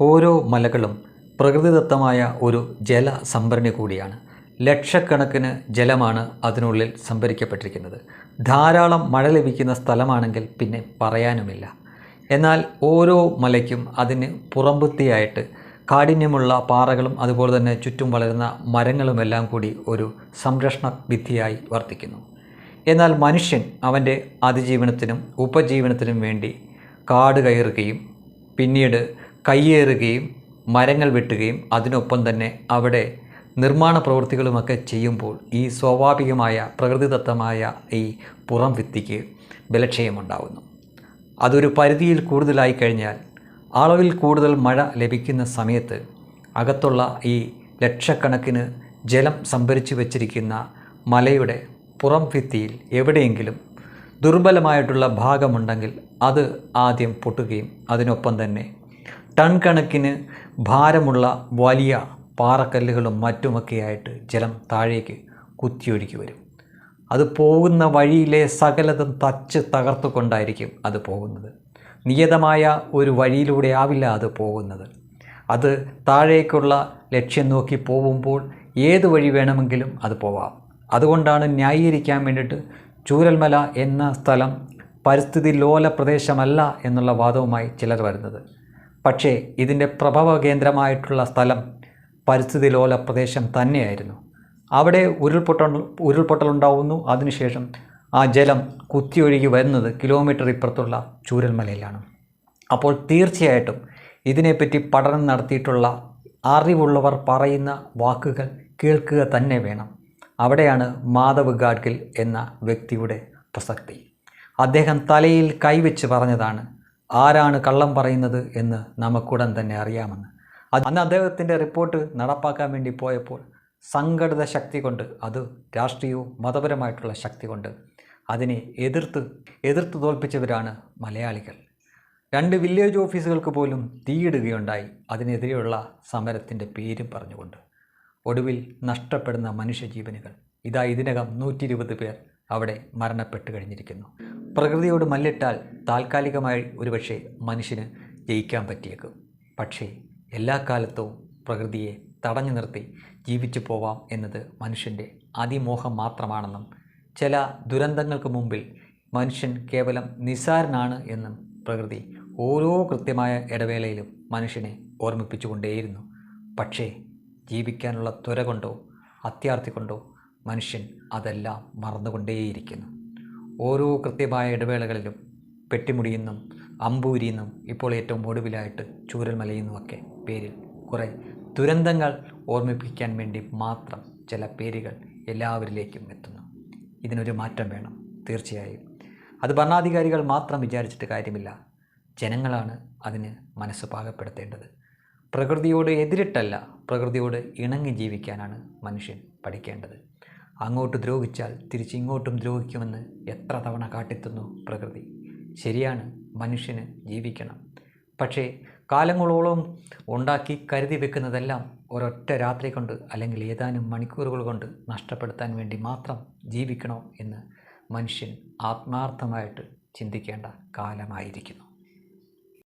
ഓരോ മലകളും പ്രകൃതിദത്തമായ ഒരു ജല സംഭരണി കൂടിയാണ്. ലക്ഷക്കണക്കിന് ജലമാണ് അതിനുള്ളിൽ സംഭരിക്കപ്പെട്ടിരിക്കുന്നത്. ധാരാളം മഴ ലഭിക്കുന്ന സ്ഥലമാണെങ്കിൽ പിന്നെ പറയാനുമില്ല. എന്നാൽ ഓരോ മലയ്ക്കും അതിന് പുറംപുത്തിയായിട്ട് കാഠിന്യമുള്ള പാറകളും അതുപോലെ തന്നെ ചുറ്റും വളരുന്ന മരങ്ങളുമെല്ലാം കൂടി ഒരു സംരക്ഷണ വിധിയായി വർത്തിക്കുന്നു. എന്നാൽ മനുഷ്യൻ അവന്റെ അതിജീവനത്തിനും ഉപജീവനത്തിനും വേണ്ടി കാട് കയറുകയും പിന്നീട് കയ്യേറുകയും മരങ്ങൾ വെട്ടുകയും അതിനൊപ്പം തന്നെ അവിടെ നിർമ്മാണ പ്രവൃത്തികളുമൊക്കെ ചെയ്യുമ്പോൾ ഈ സ്വാഭാവികമായ പ്രകൃതിദത്തമായ ഈ പുറം ഭിത്തിക്ക് ബലക്ഷയമുണ്ടാകുന്നു അതൊരു പരിധിയിൽ കൂടുതലായി കഴിഞ്ഞാൽ അളവിൽ കൂടുതൽ മഴ ലഭിക്കുന്ന സമയത്ത് അകത്തുള്ള ഈ ലക്ഷക്കണക്കിന് ജലം സംഭരിച്ചു വച്ചിരിക്കുന്ന മലയുടെ പുറം ഭിത്തിയിൽ എവിടെയെങ്കിലും ദുർബലമായിട്ടുള്ള ഭാഗമുണ്ടെങ്കിൽ അത് ആദ്യം പൊട്ടുകയും അതിനൊപ്പം തന്നെ ടൺ കണക്കിന് ഭാരമുള്ള വലിയ പാറക്കല്ലുകളും മറ്റുമൊക്കെയായിട്ട് ജലം താഴേക്ക് കുത്തിയൊഴുക്കി വരും. അത് പോകുന്ന വഴിയിലെ സകലതും തച്ച് തകർത്തുകൊണ്ടായിരിക്കും അത് പോകുന്നത്. നിയതമായ ഒരു വഴിയിലൂടെ ആവില്ല അത് പോകുന്നത്. അത് താഴേക്കുള്ള ലക്ഷ്യം നോക്കി പോകുമ്പോൾ ഏത് വഴി വേണമെങ്കിലും അത് പോവാം. അതുകൊണ്ടാണ് ന്യായീകരിക്കാൻ വേണ്ടിയിട്ട് ചൂരൽമല എന്ന സ്ഥലം പരിസ്ഥിതി ലോല പ്രദേശമല്ല എന്നുള്ള വാദവുമായി ചിലർ വരുന്നത്. പക്ഷേ ഇതിന്റെ പ്രഭവ കേന്ദ്രമായിട്ടുള്ള സ്ഥലം പരിസ്ഥിതി ലോല പ്രദേശം തന്നെയായിരുന്നു. അവിടെ ഉരുൾപൊട്ടൽ ഉരുൾപൊട്ടലുണ്ടാവുന്നു. അതിനുശേഷം ആ ജലം കുത്തിയൊഴുകി വരുന്നത് കിലോമീറ്റർ ഇപ്പുറത്തുള്ള ചൂരൽമലയിലാണ്. അപ്പോൾ തീർച്ചയായിട്ടും ഇതിനെപ്പറ്റി പഠനം നടത്തിയിട്ടുള്ള അറിവുള്ളവർ പറയുന്ന വാക്കുകൾ കേൾക്കുക തന്നെ വേണം. അവിടെയാണ് മാധവ് ഗാഡ്ഗിൽ എന്ന വ്യക്തിയുടെ പ്രസക്തി. അദ്ദേഹം തലയിൽ കൈവച്ച് പറഞ്ഞതാണ് ആരാണ് കള്ളം പറയുന്നത് എന്ന് നമുക്കുടൻ തന്നെ അറിയാമെന്ന്. അന്ന് അദ്ദേഹത്തിന്റെ റിപ്പോർട്ട് നടപ്പാക്കാൻ വേണ്ടി പോയപ്പോൾ സംഘടിത ശക്തി കൊണ്ട് അത് രാഷ്ട്രീയവും മതപരമായിട്ടുള്ള ശക്തി കൊണ്ട് അതിനെ എതിർത്ത് എതിർത്ത് തോൽപ്പിച്ചവരാണ് മലയാളികൾ. രണ്ട് വില്ലേജ് ഓഫീസുകൾക്ക് പോലും തീയിടുകയുണ്ടായി. അതിനെതിരെയുള്ള സമരത്തിന്റെ പേരും പറഞ്ഞുകൊണ്ട് ഒടുവിൽ നഷ്ടപ്പെടുന്ന മനുഷ്യജീവനുകൾ. ഇതാ ഇതിനകം നൂറ്റി പേർ അവിടെ മരണപ്പെട്ട് കഴിഞ്ഞിരിക്കുന്നു. പ്രകൃതിയോട് മല്ലിട്ടാൽ താൽക്കാലികമായി ഒരുപക്ഷെ മനുഷ്യന് ജയിക്കാൻ പറ്റിയേക്കും. പക്ഷേ എല്ലാ കാലത്തും പ്രകൃതിയെ തടഞ്ഞു നിർത്തി ജീവിച്ചു പോവാം എന്നത് മനുഷ്യന്റെ അതിമോഹം മാത്രമാണെന്നും ചില ദുരന്തങ്ങൾക്ക് മുമ്പിൽ മനുഷ്യൻ കേവലം നിസാരനാണ് എന്നും പ്രകൃതി ഓരോ കൃത്യമായ ഇടവേളയിലും മനുഷ്യനെ ഓർമ്മിപ്പിച്ചുകൊണ്ടേയിരുന്നു. പക്ഷേ ജീവിക്കാനുള്ള ത്വര കൊണ്ടോ അത്യാർത്ഥി കൊണ്ടോ മനുഷ്യൻ അതെല്ലാം മറന്നുകൊണ്ടേയിരിക്കുന്നു. ഓരോ കൃത്യമായ ഇടവേളകളിലും പെട്ടിമുടിയെന്നും അമ്പൂരിയെന്നും ഇപ്പോൾ ഏറ്റവും ഒടുവിലായിട്ട് ചൂരൽമലയെന്നുമൊക്കെ പേരിൽ കുറേ ദുരന്തങ്ങൾ ഓർമ്മിപ്പിക്കാൻ വേണ്ടി മാത്രം ചില പേരുകൾ എല്ലാവരിലേക്കും എത്തുന്നു. ഇതിനൊരു മാറ്റം വേണം തീർച്ചയായും. അത് ഭരണാധികാരികൾ മാത്രം വിചാരിച്ചിട്ട് കാര്യമില്ല. ജനങ്ങളാണ് അതിന് മനസ്സ് പാകപ്പെടുത്തേണ്ടത്. പ്രകൃതിയോട് എതിരിട്ടല്ല പ്രകൃതിയോട് ഇണങ്ങി ജീവിക്കാനാണ് മനുഷ്യൻ പഠിക്കേണ്ടത്. അങ്ങോട്ട് ദ്രോഹിച്ചാൽ തിരിച്ചിങ്ങോട്ടും ദ്രോഹിക്കുമെന്ന് എത്ര തവണ കാട്ടിത്തുന്നു പ്രകൃതി. ശരിയാണ് മനുഷ്യന് ജീവിക്കണം. പക്ഷേ കാലങ്ങളോളം ഉണ്ടാക്കി കരുതി വെക്കുന്നതെല്ലാം ഒരൊറ്റ രാത്രി കൊണ്ട് അല്ലെങ്കിൽ ഏതാനും മണിക്കൂറുകൾ കൊണ്ട് നഷ്ടപ്പെടുത്താൻ വേണ്ടി മാത്രം ജീവിക്കണോ എന്ന് മനുഷ്യൻ ആത്മാർത്ഥമായിട്ട് ചിന്തിക്കേണ്ട കാലമായിരിക്കുന്നു.